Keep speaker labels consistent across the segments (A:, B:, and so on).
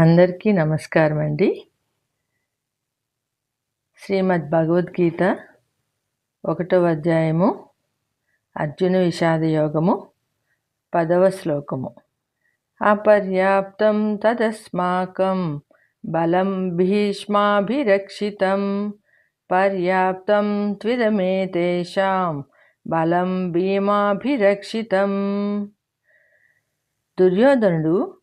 A: అందరికీ నమస్కారం అండి. శ్రీమద్ భగవద్గీత ఒకటవ అధ్యాయము అర్జున విషాద యోగము పదవ శ్లోకము. అపర్యాప్తం తదస్మాకం బలం భీష్మాభిరక్షితం పర్యాప్తం త్విదమే తేషాం బలం భీమాభిరక్షితం. దుర్యోధనుడు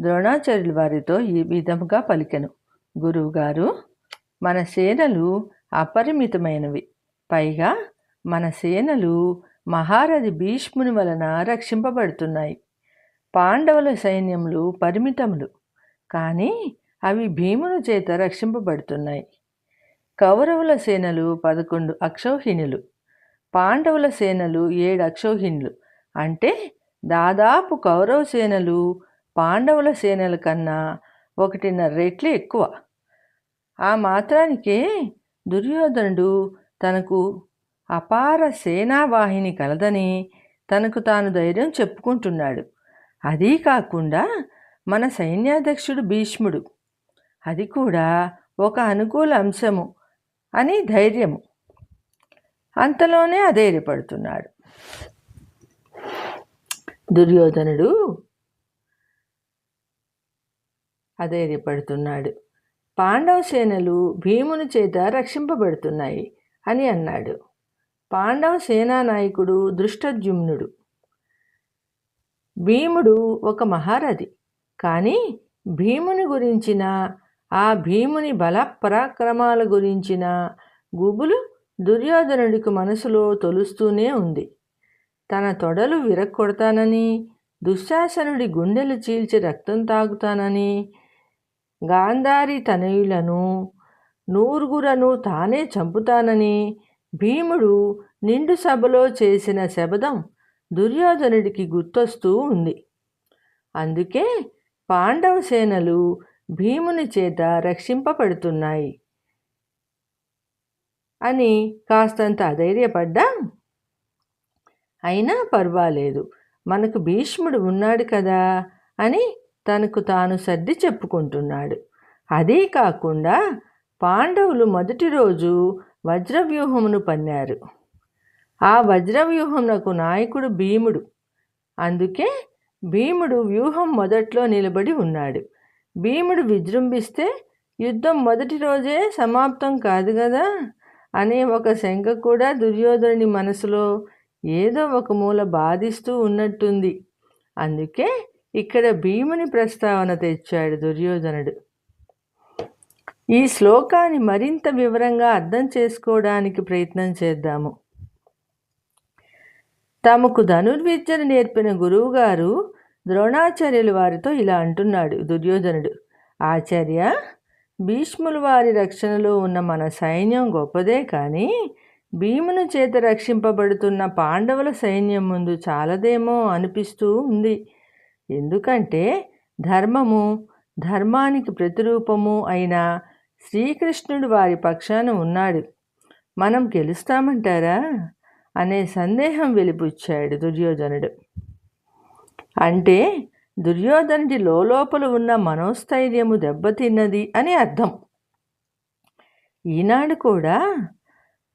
A: ద్రోణాచార్యుల వారితో ఈ విధముగా పలికెను. గురువుగారు మన సేనలు అపరిమితమైనవి. పైగా మన సేనలు మహారథి భీష్ముని వలన రక్షింపబడుతున్నాయి. పాండవుల సైన్యములు పరిమితములు కానీ అవి భీముని చేత రక్షింపబడుతున్నాయి. కౌరవుల సేనలు పదకొండు అక్షౌహిణులు పాండవుల సేనలు ఏడు అక్షౌహిణులు అంటే దాదాపు కౌరవ సేనలు పాండవుల సేనల కన్నా ఒకటిన్నర రెట్లు ఎక్కువ. ఆ మాత్రానికే దుర్యోధనుడు తనకు అపార సేనావాహిని కలదని తనకు తాను ధైర్యం చెప్పుకుంటున్నాడు. అదీ కాకుండా మన సైన్యాధ్యక్షుడు భీష్ముడు. అది కూడా ఒక అనుకూల అంశము అని ధైర్యము. అంతలోనే అధైర్యపడుతున్నాడు. దుర్యోధనుడు అధైర్యపడుతున్నాడు. పాండవ సేనలు భీముని చేత రక్షింపబడుతున్నాయి అని అన్నాడు. పాండవ సేనానాయకుడు దృష్టజుమ్నుడు భీముడు ఒక మహారథి కానీ భీముని గురించిన ఆ భీముని బల పరాక్రమాల గురించిన గుబులు దుర్యోధనుడికి మనసులో తొలుస్తూనే ఉంది. తన తొడలు విరక్కొడతానని దుశ్శాసనుడి గుండెలు చీల్చి రక్తం తాగుతానని గాంధారి తనయులను నూరుగురను తానే చంపుతానని భీముడు నిండు సభలో చేసిన శబదం దుర్యోధనుడికి గుర్తొస్తూ ఉంది. అందుకే పాండవ సేనలు భీముని చేత రక్షింపబడుతున్నాయి. అని కాస్తంత అధైర్యపడ్డా? అయినా పర్వాలేదు. మనకు భీష్ముడు ఉన్నాడు కదా అని తనకు తాను సర్ది చెప్పుకుంటున్నాడు. అదే కాకుండా పాండవులు మొదటి రోజు వజ్రవ్యూహమును పన్నారు. ఆ వజ్రవ్యూహమునకు నాయకుడు భీముడు. అందుకే భీముడు వ్యూహం మొదట్లో నిలబడి ఉన్నాడు. భీముడు విజృంభిస్తే యుద్ధం మొదటి రోజే సమాప్తం కాదు కదా అనే ఒక శంక కూడా దుర్యోధనుని మనసులో ఏదో ఒక మూల బాధిస్తూ ఉన్నట్టుంది. అందుకే ఇక్కడ భీముని ప్రస్తావన తెచ్చాడు దుర్యోధనుడు. ఈ శ్లోకాన్ని మరింత వివరంగా అర్థం చేసుకోవడానికి ప్రయత్నం చేద్దాము. తమకు ధనుర్విద్యను నేర్పిన గురువుగారు ద్రోణాచార్యులు వారితో ఇలా అంటున్నాడు దుర్యోధనుడు. ఆచార్య భీష్ములు వారి రక్షణలో ఉన్న మన సైన్యం గొప్పదే కానీ భీముని చేత రక్షింపబడుతున్న పాండవుల సైన్యం ముందు చాలదేమో అనిపిస్తూ ఉంది. ఎందుకంటే ధర్మము ధర్మానికి ప్రతిరూపము అయిన శ్రీకృష్ణుడు వారి పక్షాన ఉన్నాడు. మనం గెలుస్తామంటారా? అనే సందేహం వెలిపుచ్చాడు దుర్యోధనుడు. అంటే దుర్యోధనుడి లోపల ఉన్న మనోస్థైర్యము దెబ్బతిన్నది అని అర్థం. ఈనాడు కూడా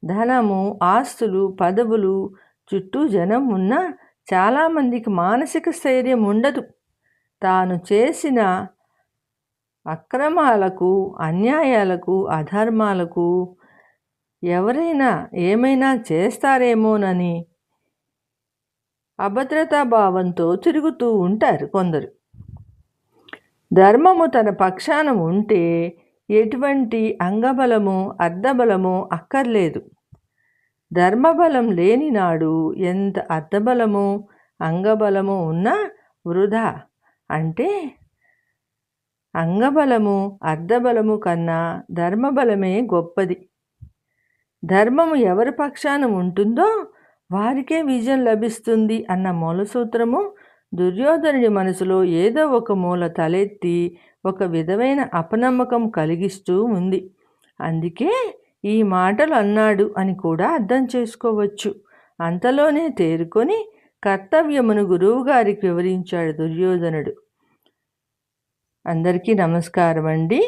A: ధనము ఆస్తులు పదవులు చుట్టూ జనం ఉన్న చాలామందికి మానసిక స్థైర్యం ఉండదు. తాను చేసిన అక్రమాలకు అన్యాయాలకు అధర్మాలకు ఎవరైనా ఏమైనా చేస్తారేమోనని అభద్రతా భావంతో తిరుగుతూ ఉంటారు కొందరు. ధర్మము తన పక్షాన ఉంటే ఎటువంటి అంగబలము అర్ధబలము అక్కర్లేదు. ధర్మబలం లేని నాడు ఎంత అర్థబలము అంగబలము ఉన్నా వృధా. అంటే అంగబలము అర్ధబలము కన్నా ధర్మబలమే గొప్పది. ధర్మము ఎవరి పక్షాన ఉంటుందో వారికే విజయం లభిస్తుంది అన్న మూలసూత్రము దుర్యోధనుడి మనసులో ఏదో ఒక మూల తలెత్తి ఒక విధమైన అపనమ్మకం కలిగిస్తూ ఉంది. అందుకే ఈ మాటలు అన్నాడు అని కూడా అర్థం చేసుకోవచ్చు. అంతలోనే తేరుకొని కర్తవ్యమును గురువుగారికి వివరించాడు దుర్యోధనుడు. అందరికీ నమస్కారం అండి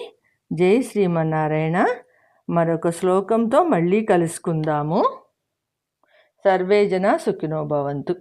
A: జై శ్రీమన్నారాయణ. మరొక శ్లోకంతో మళ్ళీ కలుసుకుందాము. సర్వేజన సుఖినోభవంతు